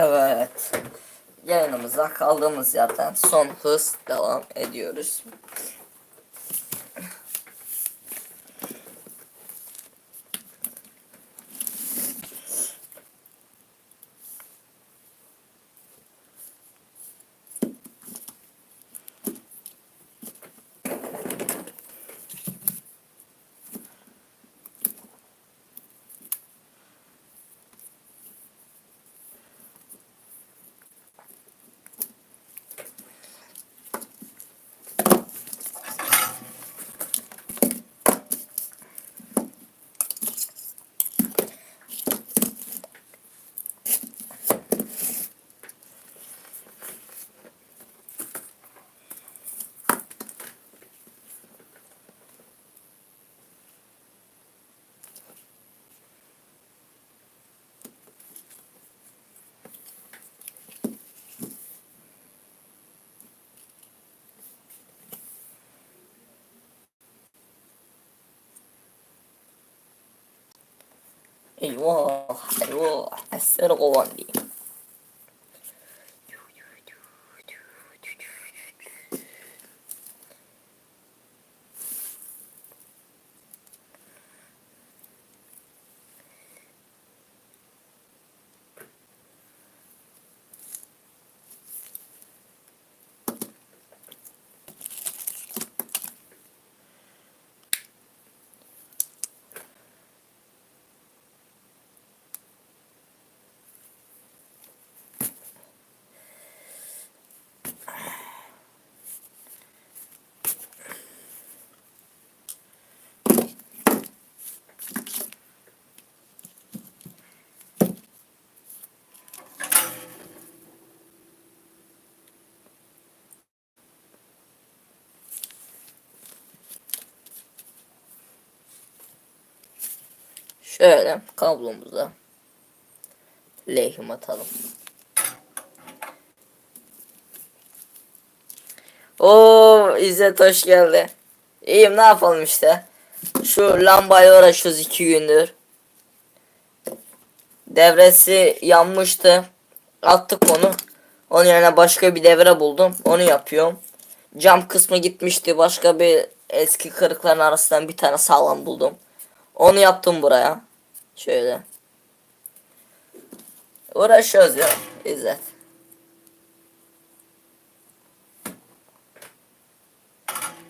Evet. Yayınımıza kaldığımız yerden son hız devam ediyoruz. 이거 이거 새로운 니? Şöyle kablomuza lehim atalım. Oo İzzet hoş geldi. İyiyim ne yapalım işte. Şu lambayla uğraşıyoruz iki gündür. Devresi yanmıştı. Attık onu. Onun yerine başka bir devre buldum. Onu yapıyorum. Cam kısmı gitmişti. Başka bir eski kırıkların arasından bir tane sağlam buldum. Onu yaptım buraya. Şöyle. Uğraşıyoruz ya. İzzet.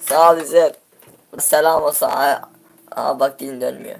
Sağ ol İzzet. Selam olsun. Aa, aa bak dilin dönmüyor.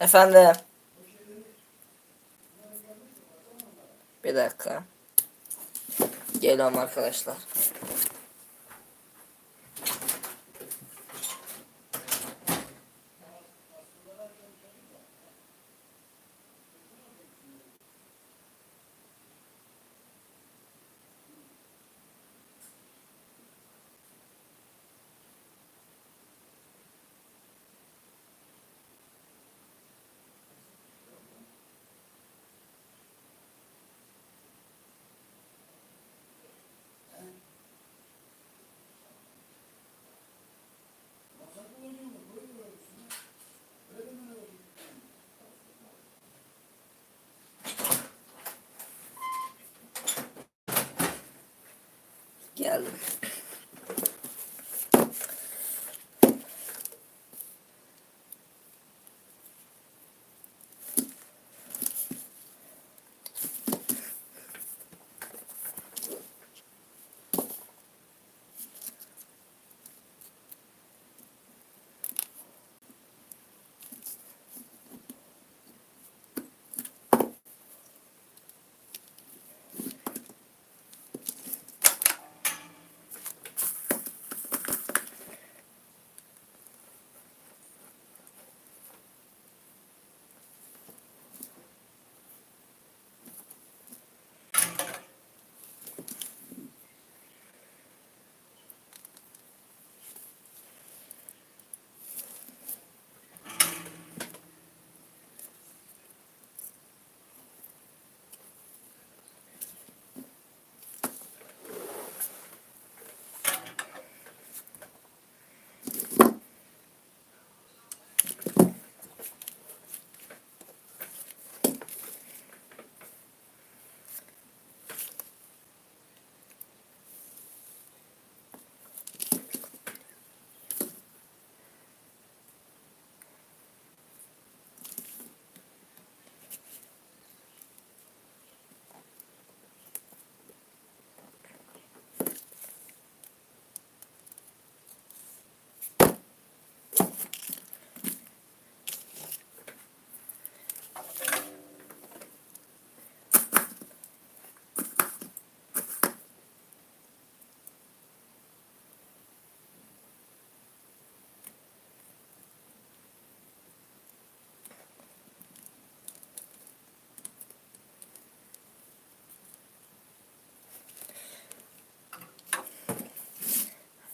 Efendim. Bir dakika. Geliyorum arkadaşlar. Geldim.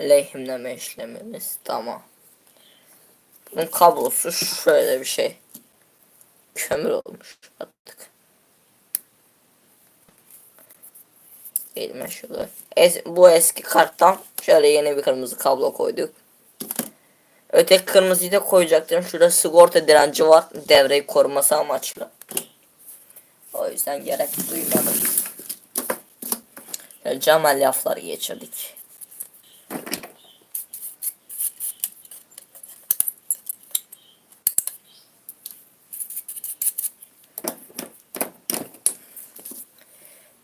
Lehimleme işlemimiz tamam. Bunun kablosu şöyle bir şey. Kömür olmuş artık. Elime şöyle. Es bu eski karttan şöyle yeni bir kırmızı kablo koyduk. Öteki kırmızıyı da koyacaktım. Şurada sigorta direnci var. Devreyi koruması amaçlı. O yüzden gerek duymadım. Cam elyafları geçirdik.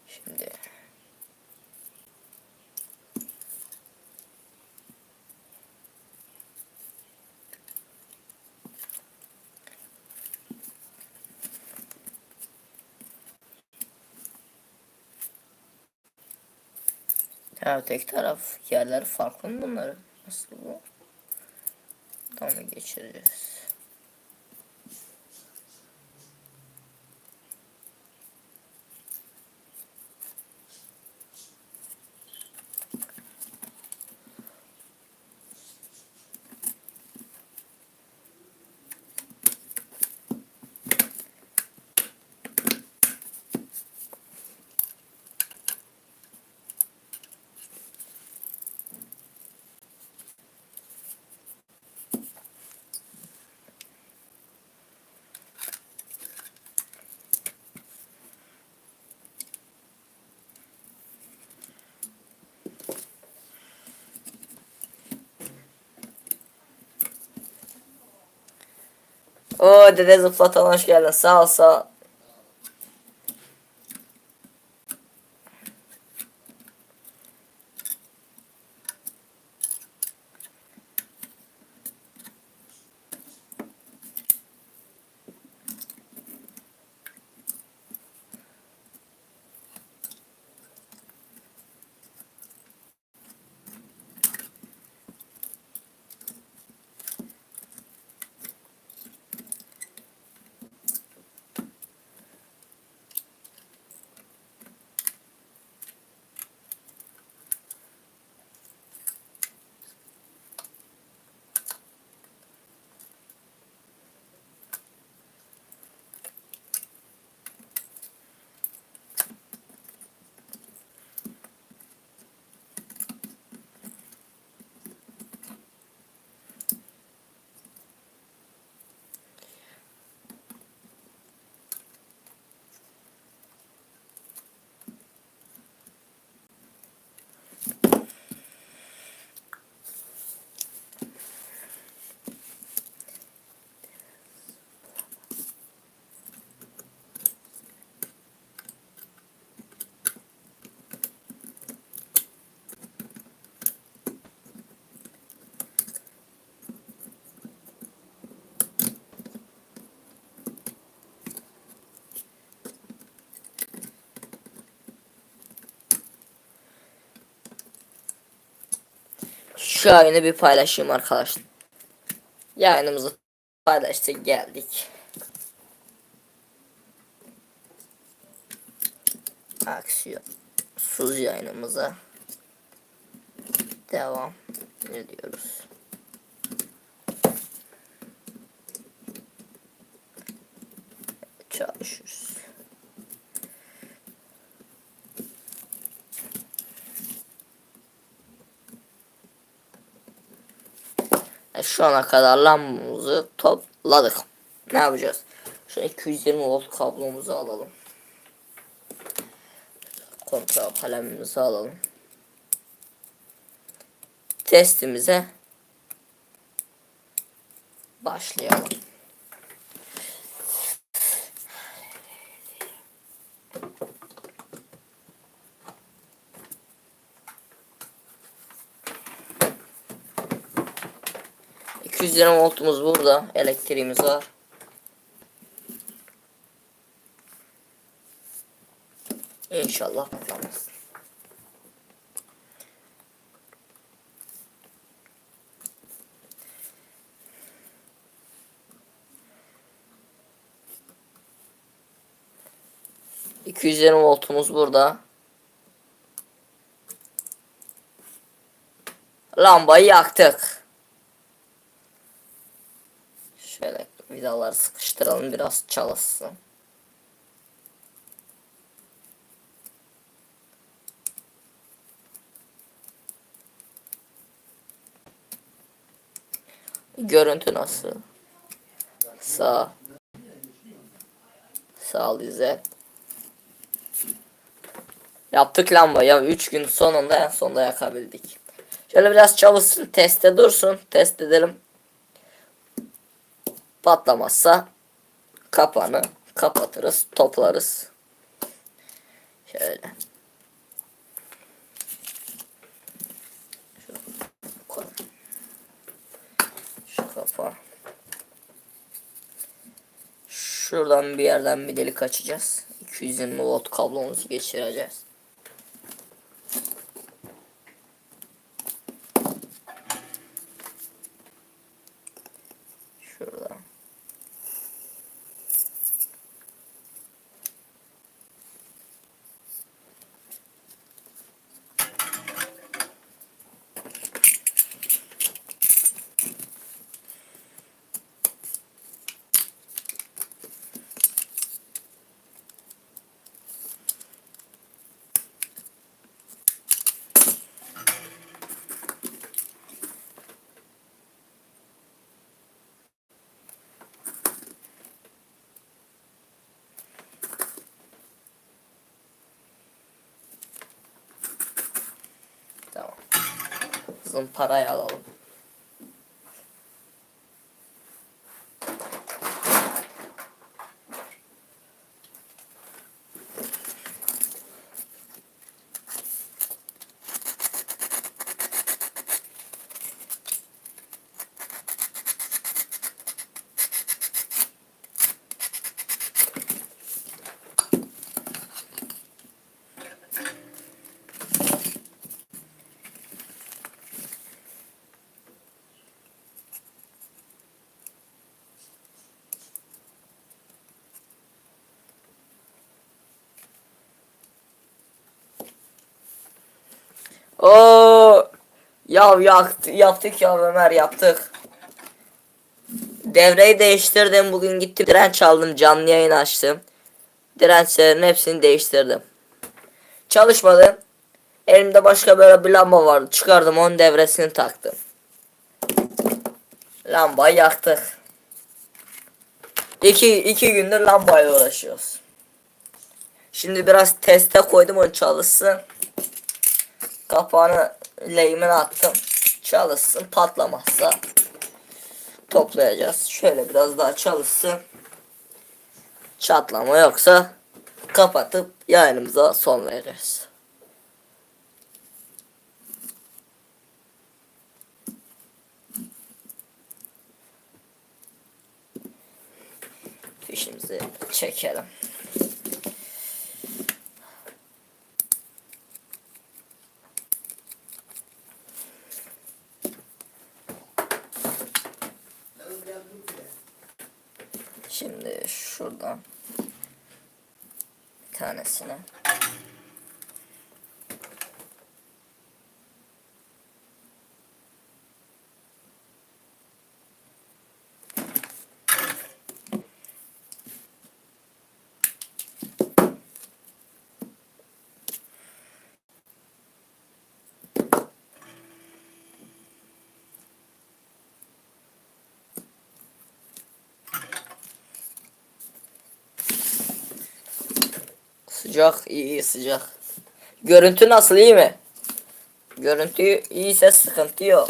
Şimdi Ha tek taraf yerleri farklı mı bunların? Nasıl bu? Onu geçireceğiz. Oo dede zıplatan hoş geldin. Sağ ol sağ ol. Şu yayını bir paylaşayım arkadaşlar. Yayınımızı paylaştık geldik. Aksiyon. Suz yayınımıza. Devam ediyoruz. Çalışıyoruz. E, Şu ana kadar lambamızı topladık. Ne yapacağız? Şu 220 volt kablomuzu alalım. Kontrol kalemimizi alalım. Testimize başlayalım. ...220 voltumuz burada. Elektriğimiz var. İnşallah patlamaz. ...220 voltumuz burada. Lambayı yaktık. Şöyle vidaları sıkıştıralım biraz çalışsın. Görüntü nasıl? Sağ. Sağ ol İzzet. Yaptık lamba ya 3 gün sonunda en sonunda yakabildik. Şöyle biraz çalışsın teste dursun test edelim. Patlamazsa kapağını kapatırız toplarız. Şöyle. Şu kapağı. Şuradan bir yerden bir delik açacağız. 220 volt kablomuzu geçireceğiz. Şurada. Tamam. Zımparayı alalım. Oo! Ya yaktı, yaptık ya Ömer yaptık. Devreyi değiştirdim. Bugün gittim direnç aldım. Canlı yayın açtım. Dirençlerin hepsini değiştirdim. Çalışmadı. Elimde başka böyle bir lamba vardı. Çıkardım onun devresini taktım. Lambayı yaktık. İki, iki gündür lambayla uğraşıyoruz. Şimdi biraz teste koydum onu çalışsın. Kapağını lehimine attım. Çalışsın patlamazsa toplayacağız. Şöyle biraz daha çalışsın. Çatlama yoksa kapatıp yayınımıza son veririz. Fişimizi çekelim. Şimdi şuradan bir tanesine Sıcak, iyi, sıcak. Görüntü nasıl iyi mi? Görüntü iyiyse sıkıntı yok.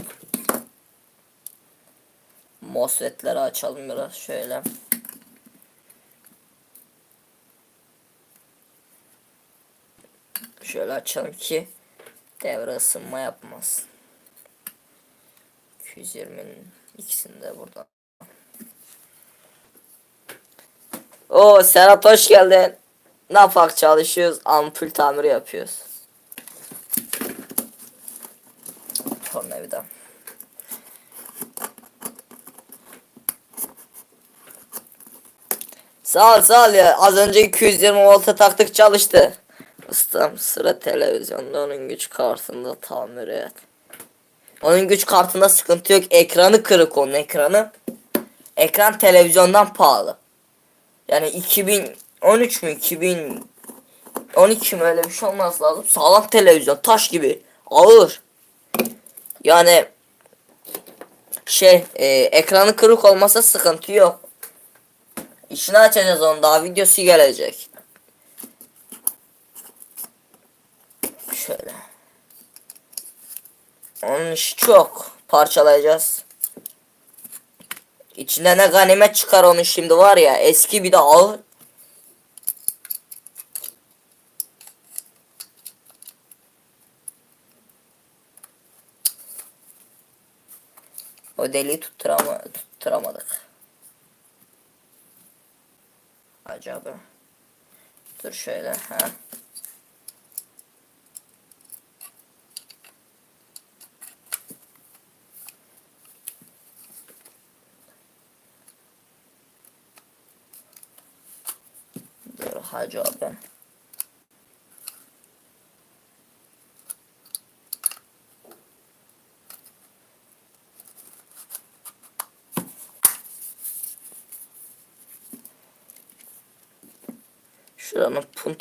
MOSFET'leri açalım biraz şöyle. Şöyle açalım ki devre ısınma yapmasın. 220'nin ikisini de buradan. Oo Serhat hoş geldin. Ne yapak çalışıyoruz? Ampul tamiri yapıyoruz. Tornavida. Sağ ol sağ ol ya. Az önce 220 volta taktık çalıştı. Ustam sıra televizyonda onun güç kartında tamir et. Onun güç kartında sıkıntı yok. Ekranı kırık onun ekranı. Ekran televizyondan pahalı. Yani 2013 mü 2012 mi öyle bir şey olması lazım. Sağlam televizyon taş gibi ağır. Yani şey e, ekranı kırık olmasa sıkıntı yok. İşini açacağız onun daha videosu gelecek. Şöyle. Onun işi çok. Parçalayacağız. İçinde ne ganimet çıkar onun şimdi var ya eski bir de ağır. O deliği tutturama, tutturamadık. Acaba. Dur şöyle. Ha. Dur hacı abi.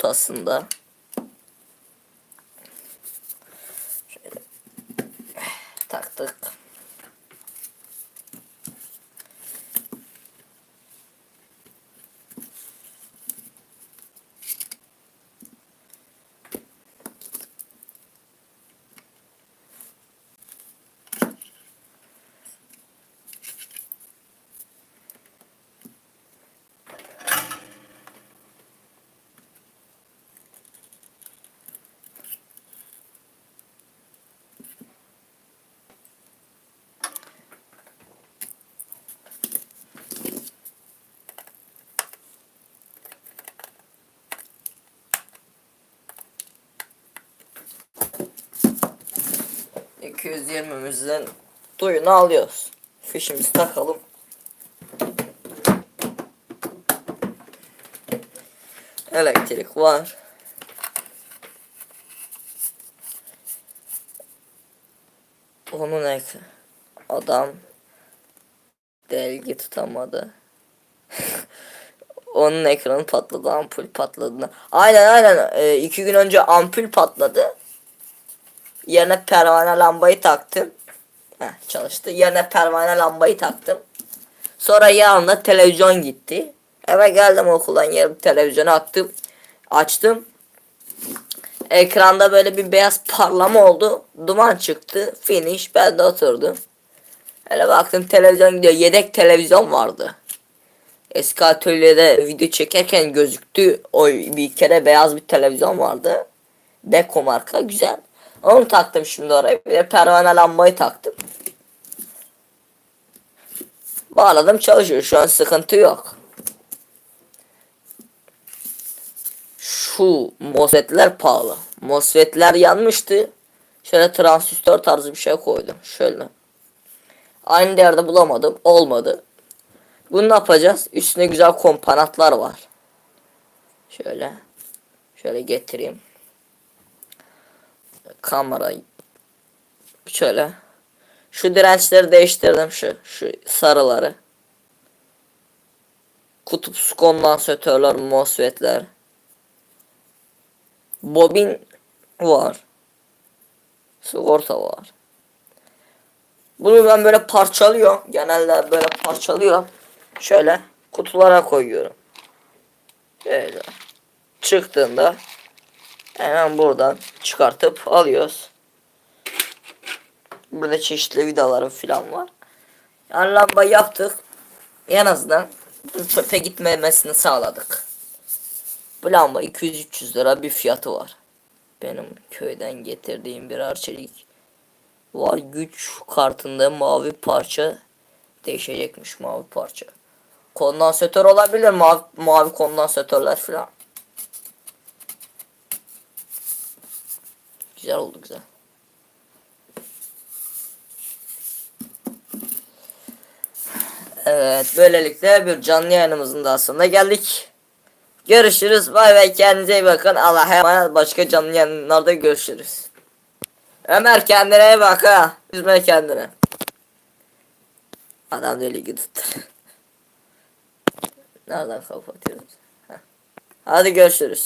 Şuranın puntasında şöyle taktık. %220'mizden duyunu alıyoruz. Fişimizi takalım. Elektrik var. Onun ek adam delgi tutamadı. Onun ekranı patladı, ampul patladı. Aynen aynen. Ee, iki gün önce ampul patladı. Yerine pervane lambayı taktım. Heh, çalıştı. Yerine pervane lambayı taktım. Sonra yanına televizyon gitti. Eve geldim okuldan yarım televizyonu attım. Açtım. Ekranda böyle bir beyaz parlama oldu. Duman çıktı. Finish. Ben de oturdum. Hele baktım televizyon gidiyor. Yedek televizyon vardı. Eski atölyede video çekerken gözüktü. O bir kere beyaz bir televizyon vardı. Beko marka güzel. Onu taktım şimdi oraya. Bir de pervane lambayı taktım. Bağladım çalışıyor. Şu an sıkıntı yok. Şu MOSFET'ler pahalı. MOSFET'ler yanmıştı. Şöyle transistör tarzı bir şey koydum. Şöyle. Aynı değerde bulamadım. Olmadı. Bunu ne yapacağız? Üstüne güzel komponentler var. Şöyle. Şöyle getireyim. Kamerayı. Şöyle. Şu dirençleri değiştirdim şu. Şu sarıları. Kutup kondansatörler, MOSFET'ler. Bobin var. Sigorta var. Bunu ben böyle parçalıyorum. Genelde böyle parçalıyorum. Şöyle kutulara koyuyorum. Böyle. Çıktığında hemen buradan çıkartıp alıyoruz. Burada çeşitli vidalarım falan var. Yani lamba yaptık. En azından çöpe gitmemesini sağladık. Bu lamba 200-300 lira bir fiyatı var. Benim köyden getirdiğim bir arçelik var. Güç kartında mavi parça değişecekmiş mavi parça. Kondansatör olabilir mavi, mavi kondansatörler falan. Güzel oldu güzel. Evet böylelikle bir canlı yayınımızın daha sonuna geldik. Görüşürüz. Bay bay kendinize iyi bakın. Allah'a emanet. Başka canlı yayınlarda görüşürüz. Ömer kendine iyi bak ha. Üzme kendini. Adam deli tuttu. Nereden kapatıyoruz? Hadi görüşürüz.